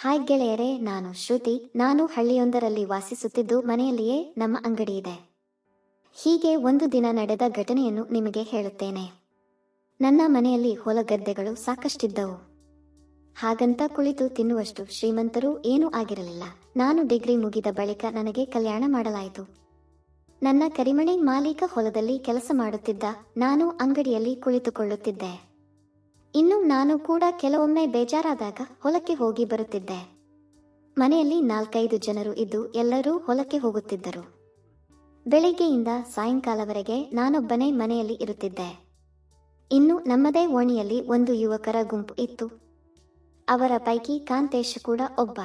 Hi ಗೆಳೆಯರೇ, ನಾನು ಶ್ರುತಿ. ನಾನು ಹಳ್ಳಿಯೊಂದರಲ್ಲಿ ವಾಸಿಸುತ್ತಿದ್ದು ಮನೆಯಲ್ಲಿಯೇ ನಮ್ಮ ಅಂಗಡಿ ಇದೆ. ಹೀಗೆ ಒಂದು ದಿನ ನಡೆದ ಘಟನೆಯನ್ನು ನಿಮಗೆ ಹೇಳುತ್ತೇನೆ. ನನ್ನ ಮನೆಯಲ್ಲಿ ಹೊಲ ಗದ್ದೆಗಳು ಸಾಕಷ್ಟಿದ್ದವು. ಹಾಗಂತ ಕುಳಿತು ತಿನ್ನುವಷ್ಟು ಶ್ರೀಮಂತರೂ ಏನೂ ಆಗಿರಲಿಲ್ಲ. ನಾನು ಡಿಗ್ರಿ ಮುಗಿದ ಬಳಿಕ ನನಗೆ ಕಲ್ಯಾಣ ಮಾಡಲಾಯಿತು. ನನ್ನ ಕರಿಮಣಿ ಮಾಲೀಕ ಹೊಲದಲ್ಲಿ ಕೆಲಸ ಮಾಡುತ್ತಿದ್ದ ನಾನು ಅಂಗಡಿಯಲ್ಲಿ ಕುಳಿತುಕೊಳ್ಳುತ್ತಿದ್ದೆ. ಇನ್ನು ನಾನು ಕೂಡ ಕೆಲವೊಮ್ಮೆ ಬೇಜಾರಾದಾಗ ಹೊಲಕ್ಕೆ ಹೋಗಿ ಬರುತ್ತಿದ್ದೆ. ಮನೆಯಲ್ಲಿ ನಾಲ್ಕೈದು ಜನರು ಇದ್ದು ಎಲ್ಲರೂ ಹೊಲಕ್ಕೆ ಹೋಗುತ್ತಿದ್ದರು. ಬೆಳಿಗ್ಗೆಯಿಂದ ಸಾಯಂಕಾಲವರೆಗೆ ನಾನೊಬ್ಬನೇ ಮನೆಯಲ್ಲಿ ಇರುತ್ತಿದ್ದೆ. ಇನ್ನು ನಮ್ಮದೇ ಓಣಿಯಲ್ಲಿ ಒಂದು ಯುವಕರ ಗುಂಪು ಇತ್ತು. ಅವರ ಪೈಕಿ ಕಾಂತೇಶ್ ಕೂಡ ಒಬ್ಬ.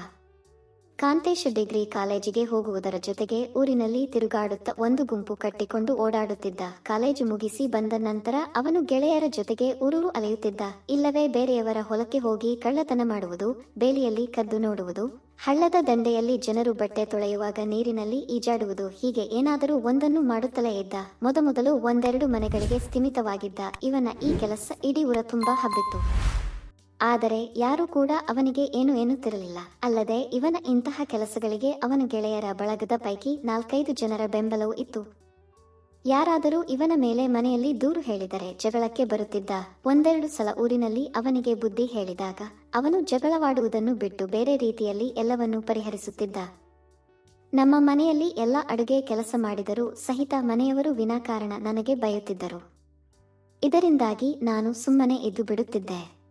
ಕಾಂತೇಶ್ ಡಿಗ್ರಿ ಕಾಲೇಜಿಗೆ ಹೋಗುವುದರ ಜೊತೆಗೆ ಊರಿನಲ್ಲಿ ತಿರುಗಾಡುತ್ತ ಒಂದು ಗುಂಪು ಕಟ್ಟಿಕೊಂಡು ಓಡಾಡುತ್ತಿದ್ದ. ಕಾಲೇಜು ಮುಗಿಸಿ ಬಂದ ನಂತರ ಅವನು ಗೆಳೆಯರ ಜೊತೆಗೆ ಉರುಳು ಅಲೆಯುತ್ತಿದ್ದ. ಇಲ್ಲವೇ ಬೇರೆಯವರ ಹೊಲಕ್ಕೆ ಹೋಗಿ ಕಳ್ಳತನ ಮಾಡುವುದು, ಬೇಲಿಯಲ್ಲಿ ಕದ್ದು ನೋಡುವುದು, ಹಳ್ಳದ ದಂಡೆಯಲ್ಲಿ ಜನರು ಬಟ್ಟೆ ತೊಳೆಯುವಾಗ ನೀರಿನಲ್ಲಿ ಈಜಾಡುವುದು, ಹೀಗೆ ಏನಾದರೂ ಒಂದನ್ನು ಮಾಡುತ್ತಲೇ ಇದ್ದ. ಮೊದಮೊದಲು ಒಂದೆರಡು ಮನೆಗಳಿಗೆ ಸ್ಥಿಮಿತವಾಗಿದ್ದ. ಇವನ ಈ ಕೆಲಸ ಇಡೀ ಉರ ತುಂಬಾ ಹಬ್ಬಿತ್ತು. ಆದರೆ ಯಾರೂ ಕೂಡ ಅವನಿಗೆ ಏನು ಎನ್ನುತ್ತಿರಲಿಲ್ಲ. ಅಲ್ಲದೆ ಇವನ ಇಂತಹ ಕೆಲಸಗಳಿಗೆ ಅವನ ಗೆಳೆಯರ ಬಳಗದ ಪೈಕಿ ನಾಲ್ಕೈದು ಜನರ ಬೆಂಬಲವೂ ಇತ್ತು. ಯಾರಾದರೂ ಇವನ ಮೇಲೆ ಮನೆಯಲ್ಲಿ ದೂರು ಹೇಳಿದರೆ ಜಗಳಕ್ಕೆ ಬರುತ್ತಿದ್ದ ಒಂದೆರಡು ಸಲ ಊರಿನಲ್ಲಿ ಅವನಿಗೆ ಬುದ್ಧಿ ಹೇಳಿದಾಗ ಅವನು ಜಗಳವಾಡುವುದನ್ನು ಬಿಟ್ಟು ಬೇರೆ ರೀತಿಯಲ್ಲಿ ಎಲ್ಲವನ್ನೂ ಪರಿಹರಿಸುತ್ತಿದ್ದ. ನಮ್ಮ ಮನೆಯಲ್ಲಿ ಎಲ್ಲ ಅಡುಗೆ ಕೆಲಸ ಮಾಡಿದರೂ ಸಹಿತ ಮನೆಯವರು ವಿನಾಕಾರಣ ನನಗೆ ಬಯುತ್ತಿದ್ದರು. ಇದರಿಂದಾಗಿ ನಾನು ಸುಮ್ಮನೆ ಇದ್ದು ಬಿಡುತ್ತಿದ್ದೆ.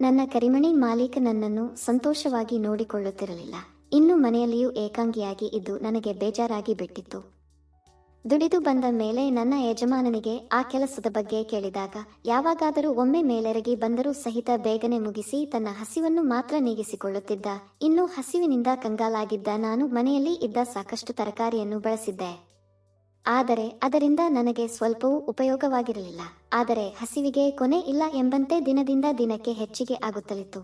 ನನ್ನ ಕರಿಮಣಿ ಮಾಲೀಕ ನನ್ನನ್ನು ಸಂತೋಷವಾಗಿ ನೋಡಿಕೊಳ್ಳುತ್ತಿರಲಿಲ್ಲ. ಇನ್ನು ಮನೆಯಲ್ಲಿಯೂ ಏಕಾಂಗಿಯಾಗಿ ಇದ್ದು ನನಗೆ ಬೇಜಾರಾಗಿ ಬಿಟ್ಟಿತ್ತು. ದುಡಿದು ಬಂದ ಮೇಲೆ ನನ್ನ ಯಜಮಾನನಿಗೆ ಆ ಕೆಲಸದ ಬಗ್ಗೆ ಕೇಳಿದಾಗ, ಯಾವಾಗಾದರೂ ಒಮ್ಮೆ ಮೇಲೆರಗಿ ಬಂದರೂ ಸಹಿತ ಬೇಗನೆ ಮುಗಿಸಿ ತನ್ನ ಹಸಿವನ್ನು ಮಾತ್ರ ನೀಗಿಸಿಕೊಳ್ಳುತ್ತಿದ್ದ, ಇನ್ನು ಹಸಿವಿನಿಂದ ಕಂಗಾಲಾಗಿದ್ದ ನಾನು ಮನೆಯಲ್ಲಿ ಇದ್ದ ಸಾಕಷ್ಟು ತರಕಾರಿಯನ್ನು ಬಳಸಿದ್ದೆ. ಆದರೆ ಅದರಿಂದ ನನಗೆ ಸ್ವಲ್ಪವೂ ಉಪಯೋಗವಾಗಿರಲಿಲ್ಲ. ಆದರೆ ಹಸಿವಿಗೆ ಕೊನೆ ಇಲ್ಲ ಎಂಬಂತೆ ದಿನದಿಂದ ದಿನಕ್ಕೆ ಹೆಚ್ಚಿಗೆ ಆಗುತ್ತಲಿತ್ತು.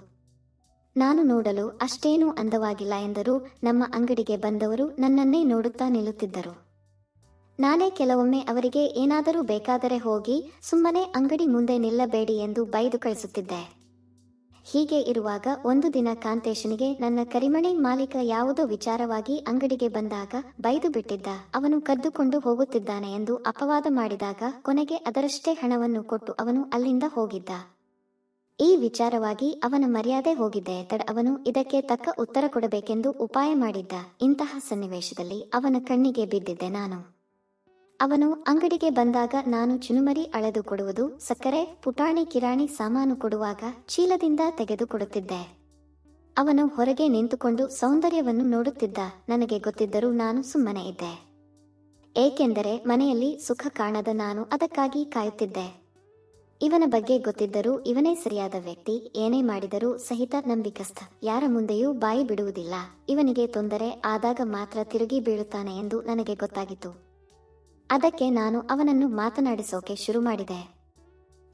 ನಾನು ನೋಡಲು ಅಷ್ಟೇನೂ ಅಂದವಾಗಿಲ್ಲ ಎಂದರೂ ನಮ್ಮ ಅಂಗಡಿಗೆ ಬಂದವರು ನನ್ನನ್ನೇ ನೋಡುತ್ತಾ ನಿಲ್ಲುತ್ತಿದ್ದರು. ನಾನೇ ಕೆಲವೊಮ್ಮೆ ಅವರಿಗೆ ಏನಾದರೂ ಬೇಕಾದರೆ ಹೋಗಿ ಸುಮ್ಮನೆ ಅಂಗಡಿ ಮುಂದೆ ನಿಲ್ಲಬೇಡಿ ಎಂದು ಬೈದು ಕಳಿಸುತ್ತಿದ್ದೆ. ಹೀಗೆ ಇರುವಾಗ ಒಂದು ದಿನ ಕಾಂತೇಶನಿಗೆ, ನನ್ನ ಕರಿಮಣಿ ಮಾಲೀಕ ಯಾವುದೋ ವಿಚಾರವಾಗಿ ಅಂಗಡಿಗೆ ಬಂದಾಗ ಬೈದು ಬಿಟ್ಟಿದ್ದ. ಅವನು ಕದ್ದುಕೊಂಡು ಹೋಗುತ್ತಿದ್ದಾನೆ ಎಂದು ಅಪವಾದ ಮಾಡಿದಾಗ ಕೊನೆಗೆ ಅದರಷ್ಟೇ ಹಣವನ್ನು ಕೊಟ್ಟು ಅವನು ಅಲ್ಲಿಂದ ಹೋಗಿದ್ದ. ಈ ವಿಚಾರವಾಗಿ ಅವನ ಮರ್ಯಾದೆ ಹೋಗಿದ್ದೆ ತಡ ಅವನು ಇದಕ್ಕೆ ತಕ್ಕ ಉತ್ತರ ಕೊಡಬೇಕೆಂದು ಉಪಾಯ ಮಾಡಿದ್ದ. ಇಂತಹ ಸನ್ನಿವೇಶದಲ್ಲಿ ಅವನ ಕಣ್ಣಿಗೆ ಬಿದ್ದಿದ್ದೆ ನಾನು. ಅವನು ಅಂಗಡಿಗೆ ಬಂದಾಗ ನಾನು ಚುನುಮರಿ ಅಳೆದು ಕೊಡುವುದು, ಸಕ್ಕರೆ, ಪುಟಾಣಿ, ಕಿರಾಣಿ ಸಾಮಾನು ಕೊಡುವಾಗ ಚೀಲದಿಂದ ತೆಗೆದು ಕೊಡುತ್ತಿದ್ದೆ. ಅವನು ಹೊರಗೆ ನಿಂತುಕೊಂಡು ಸೌಂದರ್ಯವನ್ನು ನೋಡುತ್ತಿದ್ದ. ನನಗೆ ಗೊತ್ತಿದ್ದರೂ ನಾನು ಸುಮ್ಮನೆ ಇದ್ದೆ. ಏಕೆಂದರೆ ಮನೆಯಲ್ಲಿ ಸುಖ ಕಾಣದ ನಾನು ಅದಕ್ಕಾಗಿ ಕಾಯುತ್ತಿದ್ದೆ. ಇವನ ಬಗ್ಗೆ ಗೊತ್ತಿದ್ದರೂ ಇವನೇ ಸರಿಯಾದ ವ್ಯಕ್ತಿ, ಏನೇ ಮಾಡಿದರೂ ಸಹಿತ ನಂಬಿಕಸ್ಥ ಯಾರ ಮುಂದೆಯೂ ಬಾಯಿ ಬಿಡುವುದಿಲ್ಲ. ಇವನಿಗೆ ತೊಂದರೆ ಆದಾಗ ಮಾತ್ರ ತಿರುಗಿ ಬೀಳುತ್ತಾನೆ ಎಂದು ನನಗೆ ಗೊತ್ತಾಗಿತ್ತು. ಅದಕ್ಕೆ ನಾನು ಅವನನ್ನು ಮಾತನಾಡಿಸೋಕೆ ಶುರು ಮಾಡಿದೆ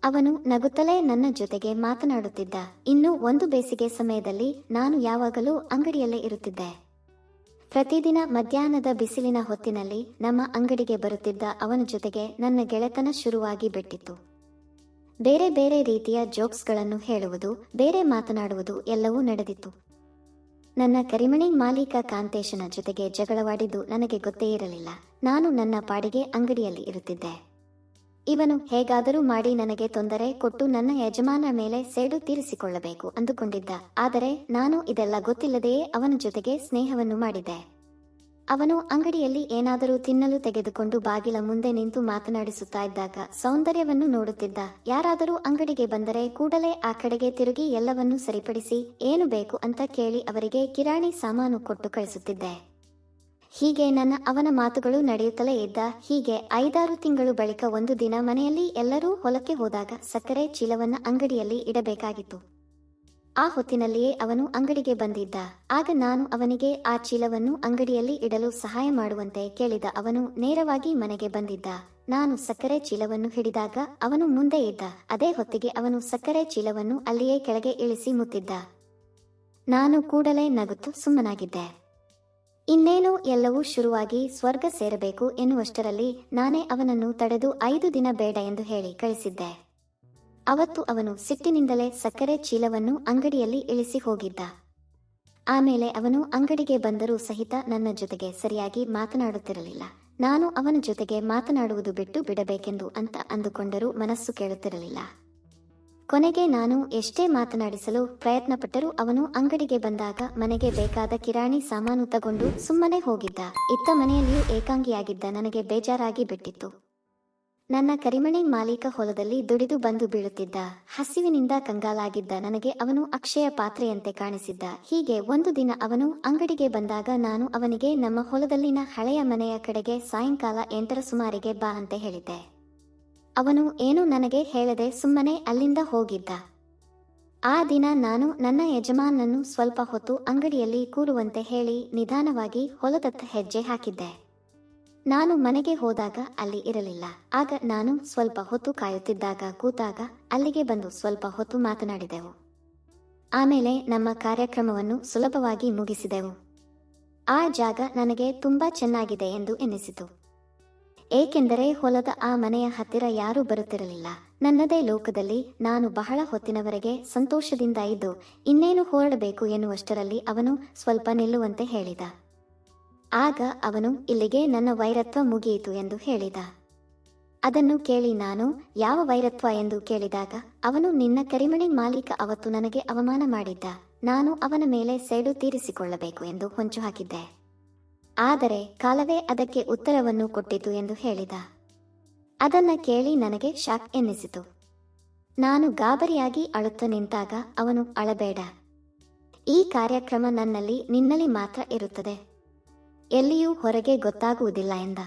ಅವನು ನಗುತ್ತಲೇ ನನ್ನ ಜೊತೆಗೆ ಮಾತನಾಡುತ್ತಿದ್ದ. ಇನ್ನು ಒಂದು ಬೇಸಿಗೆ ಸಮಯದಲ್ಲಿ ನಾನು ಯಾವಾಗಲೂ ಅಂಗಡಿಯಲ್ಲೇ ಇರುತ್ತಿದ್ದೆ. ಪ್ರತಿದಿನ ಮಧ್ಯಾಹ್ನದ ಬಿಸಿಲಿನ ಹೊತ್ತಿನಲ್ಲಿ ನಮ್ಮ ಅಂಗಡಿಗೆ ಬರುತ್ತಿದ್ದ ಅವನ ಜೊತೆಗೆ ನನ್ನ ಗೆಳೆತನ ಶುರುವಾಗಿ ಬಿಟ್ಟಿತ್ತು. ಬೇರೆ ಬೇರೆ ರೀತಿಯ ಜೋಕ್ಸ್ಗಳನ್ನು ಹೇಳುವುದು, ಬೇರೆ ಮಾತನಾಡುವುದು ಎಲ್ಲವೂ ನಡೆದಿತ್ತು. ನನ್ನ ಕರಿಮಣಿ ಮಾಲೀಕ ಕಾಂತೇಶನ ಜೊತೆಗೆ ಜಗಳವಾಡಿದ್ದು ನನಗೆ ಗೊತ್ತೇ ಇರಲಿಲ್ಲ. ನಾನು ನನ್ನ ಪಾಡಿಗೆ ಅಂಗಡಿಯಲ್ಲಿ ಇರುತ್ತಿದ್ದೆ. ಇವನು ಹೇಗಾದರೂ ಮಾಡಿ ನನಗೆ ತೊಂದರೆ ಕೊಟ್ಟು ನನ್ನ ಯಜಮಾನ ಮೇಲೆ ಸೇಡು ತೀರಿಸಿಕೊಳ್ಳಬೇಕು ಅಂದುಕೊಂಡಿದ್ದ. ಆದರೆ ನಾನು ಇದೆಲ್ಲ ಗೊತ್ತಿಲ್ಲದೆಯೇ ಅವನ ಜೊತೆಗೆ ಸ್ನೇಹವನ್ನು ಮಾಡಿದೆ ಅವನು ಅಂಗಡಿಯಲ್ಲಿ ಏನಾದರೂ ತಿನ್ನಲು ತೆಗೆದುಕೊಂಡು ಬಾಗಿಲ ಮುಂದೆ ನಿಂತು ಮಾತನಾಡಿಸುತ್ತಾ ಇದ್ದಾಗ ಸೌಂದರ್ಯವನ್ನು ನೋಡುತ್ತಿದ್ದ. ಯಾರಾದರೂ ಅಂಗಡಿಗೆ ಬಂದರೆ ಕೂಡಲೇ ಆ ಕಡೆಗೆ ತಿರುಗಿ ಎಲ್ಲವನ್ನೂ ಸರಿಪಡಿಸಿ ಏನು ಬೇಕು ಅಂತ ಕೇಳಿ ಅವರಿಗೆ ಕಿರಾಣಿ ಸಾಮಾನು ಕೊಟ್ಟು ಕಳಿಸುತ್ತಿದ್ದೆ. ಹೀಗೆ ನನ್ನ ಅವನ ಮಾತುಗಳು ನಡೆಯುತ್ತಲೇ ಇದ್ದ. ಹೀಗೆ ಐದಾರು ತಿಂಗಳು ಬಳಿಕ ಒಂದು ದಿನ ಮನೆಯಲ್ಲಿ ಎಲ್ಲರೂ ಹೊಲಕ್ಕೆ ಹೋದಾಗ ಸಕ್ಕರೆ ಚೀಲವನ್ನ ಅಂಗಡಿಯಲ್ಲಿ ಇಡಬೇಕಾಗಿತ್ತು. ಆ ಹೊತ್ತಿನಲ್ಲಿಯೇ ಅವನು ಅಂಗಡಿಗೆ ಬಂದಿದ್ದ. ಆಗ ನಾನು ಅವನಿಗೆ ಆ ಚೀಲವನ್ನು ಅಂಗಡಿಯಲ್ಲಿ ಇಡಲು ಸಹಾಯ ಮಾಡುವಂತೆ ಕೇಳಿದ ಅವನು ನೇರವಾಗಿ ಮನೆಗೆ ಬಂದಿದ್ದ. ನಾನು ಸಕ್ಕರೆ ಚೀಲವನ್ನು ಹಿಡಿದಾಗ ಅವನು ಮುಂದೆ ಇದ್ದ. ಅದೇ ಹೊತ್ತಿಗೆ ಅವನು ಸಕ್ಕರೆ ಚೀಲವನ್ನು ಅಲ್ಲಿಯೇ ಕೆಳಗೆ ಇಳಿಸಿ ಮುತ್ತಿದ್ದ. ನಾನು ಕೂಡಲೇ ನಗುತ್ತು ಸುಮ್ಮನಾಗಿದ್ದೆ. ಇನ್ನೇನು ಎಲ್ಲವೂ ಶುರುವಾಗಿ ಸ್ವರ್ಗ ಸೇರಬೇಕು ಎನ್ನುವಷ್ಟರಲ್ಲಿ ನಾನೇ ಅವನನ್ನು ತಡೆದು ಐದು ದಿನ ಬೇಡ ಎಂದು ಹೇಳಿ ಕಳಿಸಿದ್ದೆ. ಅವತ್ತು ಅವನು ಸಿಟ್ಟಿನಿಂದಲೇ ಸಕ್ಕರೆ ಚೀಲವನ್ನು ಅಂಗಡಿಯಲ್ಲಿ ಇಳಿಸಿ ಹೋಗಿದ್ದ. ಆಮೇಲೆ ಅವನು ಅಂಗಡಿಗೆ ಬಂದರೂ ಸಹಿತ ನನ್ನ ಜೊತೆಗೆ ಸರಿಯಾಗಿ ಮಾತನಾಡುತ್ತಿರಲಿಲ್ಲ. ನಾನು ಅವನ ಜೊತೆಗೆ ಮಾತನಾಡುವುದು ಬಿಟ್ಟು ಬಿಡಬೇಕೆಂದು ಅಂತ ಅಂದುಕೊಂಡರೂ ಮನಸ್ಸು ಕೇಳುತ್ತಿರಲಿಲ್ಲ. ಕೊನೆಗೆ ನಾನು ಎಷ್ಟೇ ಮಾತನಾಡಿಸಲು ಪ್ರಯತ್ನಪಟ್ಟರೂ ಅವನು ಅಂಗಡಿಗೆ ಬಂದಾಗ ಮನೆಗೆ ಬೇಕಾದ ಕಿರಾಣಿ ಸಾಮಾನು ತಗೊಂಡು ಸುಮ್ಮನೆ ಹೋಗಿದ್ದ. ಇತ್ತ ಮನೆಯಲ್ಲಿಯೂ ಏಕಾಂಗಿಯಾಗಿದ್ದ ನನಗೆ ಬೇಜಾರಾಗಿ ಬಿಟ್ಟಿತ್ತು. ನನ್ನ ಕರಿಮಣಿ ಮಾಲೀಕ ಹೊಲದಲ್ಲಿ ದುಡಿದು ಬಂದು ಬೀಳುತ್ತಿದ್ದ, ಹಸಿವಿನಿಂದ ಕಂಗಾಲಾಗಿದ್ದ ನನಗೆ ಅವನು ಅಕ್ಷಯ ಪಾತ್ರೆಯಂತೆ ಕಾಣಿಸಿದ್ದ. ಹೀಗೆ ಒಂದು ದಿನ ಅವನು ಅಂಗಡಿಗೆ ಬಂದಾಗ ನಾನು ಅವನಿಗೆ, ನಮ್ಮ ಹೊಲದಲ್ಲಿನ ಹಳೆಯ ಮನೆಯ ಕಡೆಗೆ ಸಾಯಂಕಾಲ ಎಂಟರ ಸುಮಾರಿಗೆ ಬಾ ಅಂತ ಹೇಳಿದ್ದೆ. ಅವನು ಏನು ನನಗೆ ಹೇಳದೆ ಸುಮ್ಮನೆ ಅಲ್ಲಿಂದ ಹೋಗಿದ್ದ. ಆ ದಿನ ನಾನು ನನ್ನ ಯಜಮಾನನ್ನು ಸ್ವಲ್ಪ ಹೊತ್ತು ಅಂಗಡಿಯಲ್ಲಿ ಕೂರುವಂತೆ ಹೇಳಿ ನಿಧಾನವಾಗಿ ಹೊಲದತ್ತ ಹೆಜ್ಜೆ ಹಾಕಿದ್ದೆ. ನಾನು ಮನೆಗೆ ಹೋದಾಗ ಅಲ್ಲಿ ಇರಲಿಲ್ಲ. ಆಗ ನಾನು ಸ್ವಲ್ಪ ಹೊತ್ತು ಕಾಯುತ್ತಿದ್ದಾಗ ಕೂತಾಗ ಅಲ್ಲಿಗೆ ಬಂದು ಸ್ವಲ್ಪ ಹೊತ್ತು ಮಾತನಾಡಿದೆವು. ಆಮೇಲೆ ನಮ್ಮ ಕಾರ್ಯಕ್ರಮವನ್ನು ಸುಲಭವಾಗಿ ಮುಗಿಸಿದೆವು. ಆ ಜಾಗ ನನಗೆ ತುಂಬಾ ಚೆನ್ನಾಗಿದೆ ಎಂದು ಎನಿಸಿತು. ಏಕೆಂದರೆ ಹೊಲದ ಆ ಮನೆಯ ಹತ್ತಿರ ಯಾರೂ ಬರುತ್ತಿರಲಿಲ್ಲ. ನನ್ನದೇ ಲೋಕದಲ್ಲಿ ನಾನು ಬಹಳ ಹೊತ್ತಿನವರೆಗೆ ಸಂತೋಷದಿಂದ ಇದ್ದು, ಇನ್ನೇನು ಹೊರಡಬೇಕು ಎನ್ನುವಷ್ಟರಲ್ಲಿ ಅವನು ಸ್ವಲ್ಪ ನಿಲ್ಲುವಂತೆ ಹೇಳಿದ. ಆಗ ಅವನು, ಇಲ್ಲಿಗೆ ನನ್ನ ವೈರತ್ವ ಮುಗಿಯಿತು ಎಂದು ಹೇಳಿದ. ಅದನ್ನು ಕೇಳಿ ನಾನು, ಯಾವ ವೈರತ್ವ ಎಂದು ಕೇಳಿದಾಗ, ಅವನು, ನಿನ್ನ ಕರಿಮಣಿ ಮಾಲೀಕ ಅವತ್ತು ನನಗೆ ಅವಮಾನ ಮಾಡಿದ್ದ. ನಾನು ಅವನ ಮೇಲೆ ಸೇಡು ತೀರಿಸಿಕೊಳ್ಳಬೇಕು ಎಂದು ಹೊಂಚು ಹಾಕಿದ್ದೆ. ಆದರೆ, ಕಾಲವೇ ಅದಕ್ಕೆ ಉತ್ತರವನ್ನು ಕೊಟ್ಟಿತು ಎಂದು ಹೇಳಿದ. ಅದನ್ನ ಕೇಳಿ ನನಗೆ ಶಾಕ್ ಎನ್ನಿಸಿತು. ನಾನು ಗಾಬರಿಯಾಗಿ ಅಳುತ್ತ ನಿಂತಾಗ ಅವನು ಅಳಬೇಡ. ಈ ಕಾರ್ಯಕ್ರಮ ನನ್ನಲ್ಲಿ ನಿನ್ನಲ್ಲಿ ಮಾತ್ರ ಇರುತ್ತದೆ. ಎಲ್ಲಿಯೂ ಹೊರಗೆ ಗೊತ್ತಾಗುವುದಿಲ್ಲ ಎಂದ.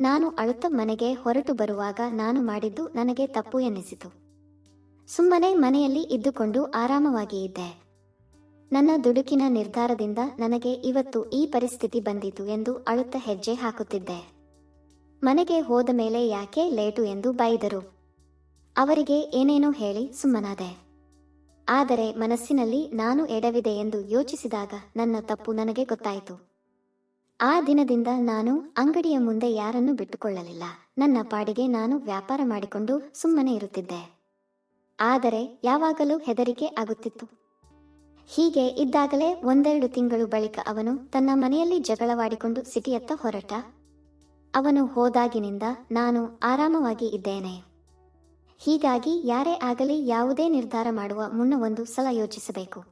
ನಾನು ಅಳುತ್ತ ಮನೆಗೆ ಹೊರಟು ಬರುವಾಗ ನಾನು ಮಾಡಿದ್ದು ನನಗೆ ತಪ್ಪು ಎನ್ನಿಸಿತು. ಸುಮ್ಮನೆ ಮನೆಯಲ್ಲಿ ಇದ್ದುಕೊಂಡು ಆರಾಮವಾಗಿ ಇದ್ದೆ. ನನ್ನ ದುಡುಕಿನ ನಿರ್ಧಾರದಿಂದ ನನಗೆ ಇವತ್ತು ಈ ಪರಿಸ್ಥಿತಿ ಬಂದಿತು ಎಂದು ಅಳುತ್ತ ಹೆಜ್ಜೆ ಹಾಕುತ್ತಿದ್ದೆ. ಮನೆಗೆ ಹೋದ ಮೇಲೆ ಯಾಕೆ ಲೇಟು ಎಂದು ಬೈದರು ಅವರಿಗೆ ಏನೇನೋ ಹೇಳಿ ಸುಮ್ಮನಾದೆ. ಆದರೆ ಮನಸ್ಸಿನಲ್ಲಿ ನಾನು ಎಡವಿದೆ ಎಂದು ಯೋಚಿಸಿದಾಗ ನನ್ನ ತಪ್ಪು ನನಗೆ ಗೊತ್ತಾಯಿತು. ಆ ದಿನದಿಂದ ನಾನು ಅಂಗಡಿಯ ಮುಂದೆ ಯಾರನ್ನೂ ಬಿಟ್ಟುಕೊಳ್ಳಲಿಲ್ಲ. ನನ್ನ ಪಾಡಿಗೆ ನಾನು ವ್ಯಾಪಾರ ಮಾಡಿಕೊಂಡು ಸುಮ್ಮನೆ ಇರುತ್ತಿದ್ದೆ. ಆದರೆ ಯಾವಾಗಲೂ ಹೆದರಿಕೆ ಆಗುತ್ತಿತ್ತು. ಹೀಗೆ ಇದ್ದಾಗಲೇ ಒಂದೆರಡು ತಿಂಗಳು ಬಳಿಕ ಅವನು ತನ್ನ ಮನೆಯಲ್ಲಿ ಜಗಳವಾಡಿಕೊಂಡು ಸಿಟಿಯತ್ತ ಹೊರಟ. ಅವನು ಹೋದಾಗಿನಿಂದ ನಾನು ಆರಾಮವಾಗಿ ಇದ್ದೇನೆ. ಹೀಗಾಗಿ ಯಾರೇ ಆಗಲಿ ಯಾವುದೇ ನಿರ್ಧಾರ ಮಾಡುವ ಮುನ್ನ ಒಂದು ಸಲ ಯೋಚಿಸಬೇಕು.